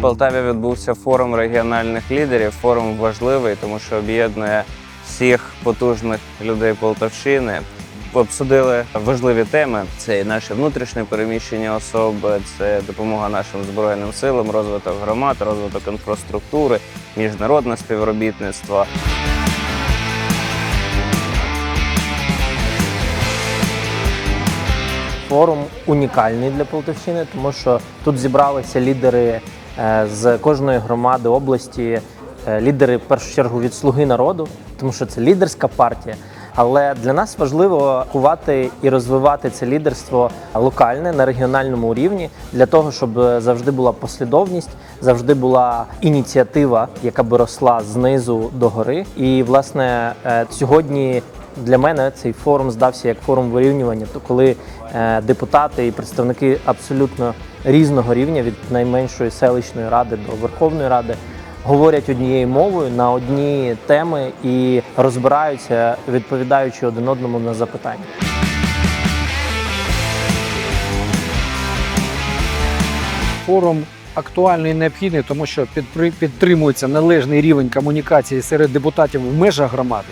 Полтаві відбувся форум регіональних лідерів. Форум важливий, тому що об'єднує всіх потужних людей Полтавщини. Обсудили важливі теми: це і наші внутрішні переміщені особи, це допомога нашим збройним силам, розвиток громад, розвиток інфраструктури, міжнародне співробітництво. Форум унікальний для Полтавщини, тому що тут зібралися лідери з кожної громади області, е, лідери в першу чергу від Слуги народу, тому що це лідерська партія. Але для нас важливо кувати і розвивати це лідерство локальне на регіональному рівні для того, щоб е, завжди була послідовність, завжди була ініціатива, яка би росла знизу до гори. І власне е, сьогодні для мене цей форум здався як форум вирівнювання, то коли е, депутати і представники абсолютно різного рівня від найменшої селищної ради до Верховної Ради говорять однією мовою на одні теми і розбираються, відповідаючи один одному на запитання. Форум актуальний і необхідний, тому що підтримується належний рівень комунікації серед депутатів в межах громади,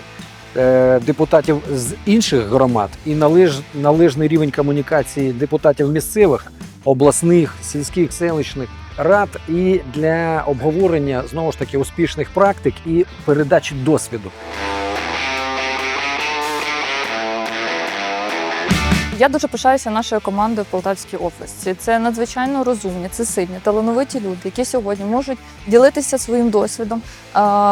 депутатів з інших громад і належ, належний рівень комунікації депутатів місцевих, обласних, сільських, селищних рад і для обговорення знову ж таки успішних практик і передачі досвіду. Я дуже пишаюся нашою командою в Полтавській області. Це надзвичайно розумні, це сильні, талановиті люди, які сьогодні можуть ділитися своїм досвідом.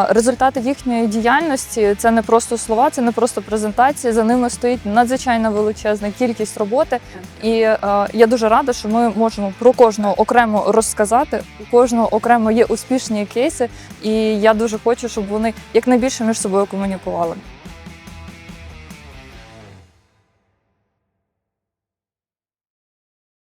Результати їхньої діяльності це не просто слова, це не просто презентації. За ними стоїть надзвичайно величезна кількість роботи. І е, я дуже рада, що ми можемо про кожного окремо розказати. У кожного окремо є успішні кейси, і я дуже хочу, щоб вони якнайбільше між собою комунікували.